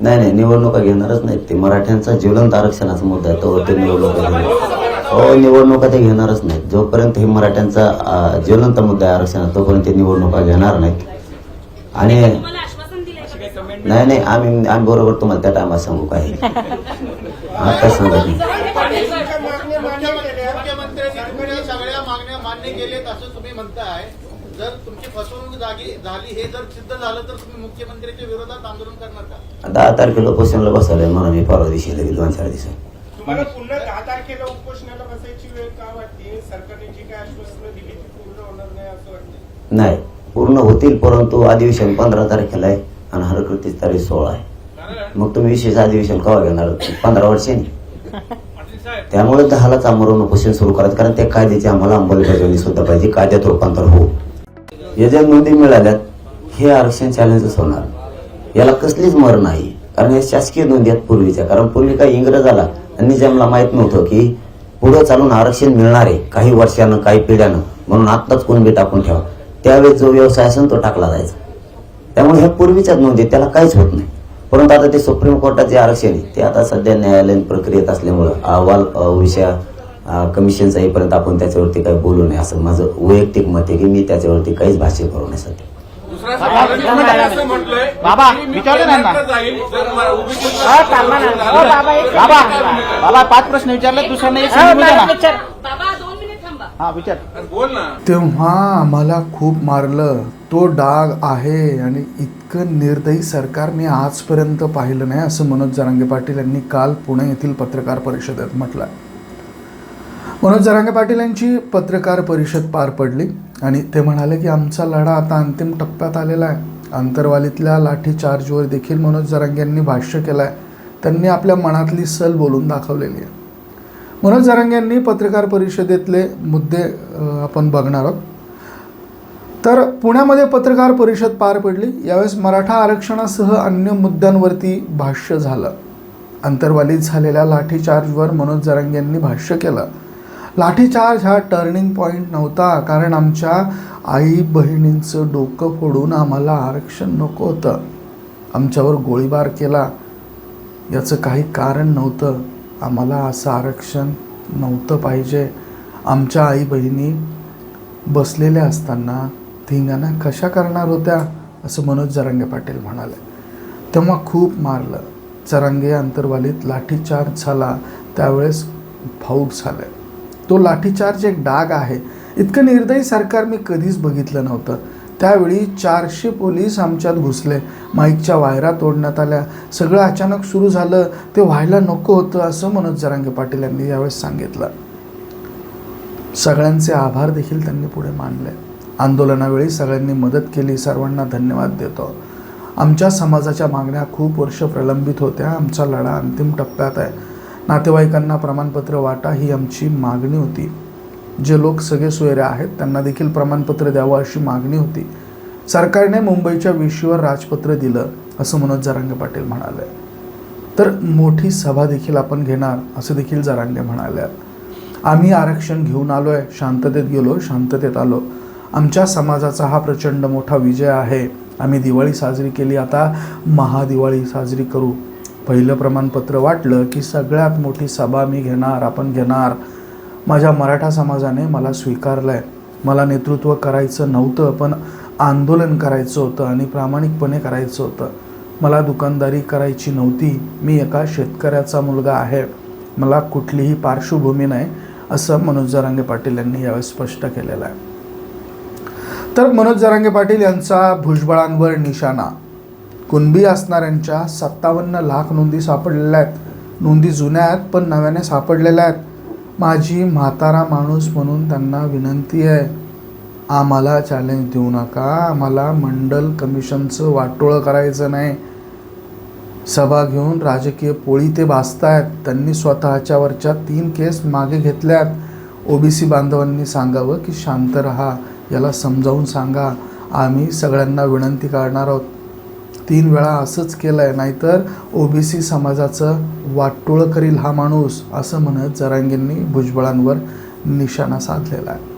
नाही नाही निवडणुका घेणारच नाहीत ते. मराठ्यांचा ज्वलंत आरक्षणाचा मुद्दा आहे तो ते निवडणुका घेणार हो निवडणुका ते घेणारच नाहीत. जोपर्यंत हे मराठ्यांचा ज्वलंत मुद्दा आहे आरक्षण तोपर्यंत ते निवडणुका घेणार नाहीत. आणि नाही नाही आम्ही आम्ही बरोबर तुम्हाला त्या टायमात सांगू काय. आता सांगत नाही. मुख्यमंत्र्यांनी सगळ्या मागण्या मान्य असं तुम्ही म्हणताय. जर तुमची फसवणूक जागी झाली हे जर सिद्ध झालं तर तुम्ही मुख्यमंत्र्यांच्या विरोधात आंदोलन करणार का? दहा तारखेला उपोषणाला बसायला म्हणून मी परवा दिवशी लगेच दोन चार दिवसात. तुम्हाला पुन्हा दहा तारखेला उपोषणाला बसायची वेळ का वाटते? सरकारने जी काय आश्वासनं दिली ती पूर्ण होणार नाही असं वाटतं नाही पूर्ण होतील परंतु अधिवेशन पंधरा तारखेला आहे आणि हरकृतीच तारीख सोळा आहे. मग तुम्ही विशेष अधिवेशन केव्हा घेणार? पंधरा वर्षांनी त्यामुळे दहालाच आमरण उपोषण सुरू करायचं कारण त्या कायद्याची आम्हाला अंमलबजावणी सुद्धा पाहिजे कायद्यात रूपांतर हो. या ज्या नोंदी मिळाल्यात हे आरक्षण चॅलेंजच होणार. याला कसलीच मर नाही. कारण हे शासकीय नोंदी आहेत पूर्वीच्या. कारण पूर्वी काही इंग्रज आला आणि निजामला माहीत नव्हतं की पुढे चालून आरक्षण मिळणार आहे. काही वर्षानं काही पिढ्यानं. म्हणून आत्ताच कोणबी टाकून ठेवा. त्यावेळेस जो व्यवसाय असेल तो टाकला जायचा. त्यामुळे ह्या पूर्वीच्याच नोंदी त्याला काहीच होत नाही. परंतु आता ते सुप्रीम कोर्टाचे आरक्षण आहे ते आता सध्या न्यायालयीन प्रक्रियेत असल्यामुळं अहवाल विषया विषय कमिशनचा येईपर्यंत आपण त्याच्यावरती काही बोलू नये असं माझं वैयक्तिक मत आहे की मी त्याच्यावरती काहीच भाष्य करू नये सध्या. बाबा विचारले ना. हो, बाबा, बाबा बाबा पाच प्रश्न विचारले दुसरा नाही एक सांगू द्या मला ना. विचार. बाबा दोन मिनिट थांबा. हा विचार. तेव्हा आम्हाला खूप मारलं. तो डाग आहे आणि इतकं निर्दयी सरकार मी आजपर्यंत पाहिलं नाही असं मनोज जरांगे पाटील यांनी काल पुणे येथील पत्रकार परिषदेत म्हटलं मनोज जरांगे पाटील यांची पत्रकार परिषद पार पडली आणि ते म्हणाले की आमचा लढा आता अंतिम टप्प्यात आलेला आहे. अंतरवालीतल्या लाठीचार्जवर देखील मनोज जरांगे यांनी भाष्य केलं आहे त्यांनी आपल्या मनातली सल बोलून दाखवलेली आहे. मनोज जरांगे यांनी पत्रकार परिषदेतले मुद्दे आपण बघणार आहोत. तर पुण्यामध्ये पत्रकार परिषद पार पडली. यावेळेस मराठा आरक्षणासह अन्य मुद्द्यांवरती भाष्य झालं. अंतर्वालीत झालेल्या लाठीचार्जवर मनोज जरांगे यांनी भाष्य केलं. लाठीचार्ज हा टर्निंग पॉईंट नव्हता कारण आमच्या आई बहिणींचं डोकं फोडून आम्हाला आरक्षण नको होतं. आमच्यावर गोळीबार केला. याचं काही कारण नव्हतं. आम्हाला असं आरक्षण नव्हतं पाहिजे. आमच्या आई बहिणी बसलेल्या असताना धिंगाणा कशा करणार होत्या असं मनोज जरांगे पाटील म्हणाले. तेव्हा खूप मारलं. जरांगे अंतर्वालीत लाठीचार्ज झाला. त्यावेळेस फाऊट झालं. तो लाठीचार्ज एक डाग आहे. इतकं निर्दयी सरकार मी कधीच बघितलं नव्हतं. त्यावेळी चारशे पोलीस आमच्यात घुसले. माईकच्या वायरा तोडण्यात आल्या. सगळं अचानक सुरू झालं. ते व्हायला नको होतं असं मनोज जरांगे पाटील यांनी यावेळेस सांगितलं. सगळ्यांचे आभार देखील त्यांनी पुढे मानले. आंदोलनावेळी सगळ्यांनी मदत केली. सर्वांना धन्यवाद देतो. आमच्या समाजाच्या मागण्या खूप वर्ष प्रलंबित होत्या. आमचा लढा अंतिम टप्प्यात आहे. नातेवाईकांना प्रमाणपत्र वाटा ही आमची मागणी होती. जे लोक सगळे सोयरे आहेत त्यांना देखील प्रमाणपत्र द्यावं अशी मागणी होती. सरकारने मुंबईच्या वेशीवर राजपत्र दिलं असं मनोज जरांगे पाटील म्हणाले. तर मोठी सभा देखील आपण घेणार असं देखील जरांगे म्हणाले आम्ही आरक्षण घेऊन आलो आहे शांततेत गेलो शांततेत आलो. आमच्या समाजाचा हा प्रचंड मोठा विजय आहे. आम्ही दिवाळी साजरी केली आता महादिवाळी साजरी करू. पहिलं प्रमाणपत्र वाटलं की सगळ्यात मोठी सभा मी घेणार आपण घेणार. माझ्या मराठा समाजाने मला स्वीकारलं आहे मला नेतृत्व करायचं नव्हतं पण आंदोलन करायचं होतं आणि प्रामाणिकपणे करायचं होतं. मला दुकानदारी करायची नव्हती. मी एका शेतकऱ्याचा मुलगा आहे. मला कुठलीही पार्श्वभूमी नाही असं मनोज जरांगे पाटील यांनी यावेळेस स्पष्ट केलेलं आहे. तर मनोज जरांगे पाटील यांचा भुजबळांवर निशाणा. कुणबी असणाऱ्यांच्या सत्तावन्न लाख नोंदी सापडलेल्या आहेत. नोंदी जुन्या आहेत पण नव्याने सापडलेल्या आहेत. माझी म्हातारा माणूस म्हणून त्यांना विनंती आहे. आम्हाला चॅलेंज देऊ नका. आम्हाला मंडल कमिशनचं वाटोळं करायचं नाही. सभा घेऊन राजकीय पोळी ते भासतायत. त्यांनी स्वतःच्यावरच्या तीन केस मागे घेतल्यात ओबीसी बांधवांनी सांगावं की शांत रहा. याला समजावून सांगा. आम्ही सगळ्यांना विनंती करणार आहोत. तीन वेळा असंच केलं आहे नाहीतर सी समाजाचं वाटोळं करील हा माणूस असं म्हणत जरांगींनी भुजबळांवर निशाणा साधलेला आहे.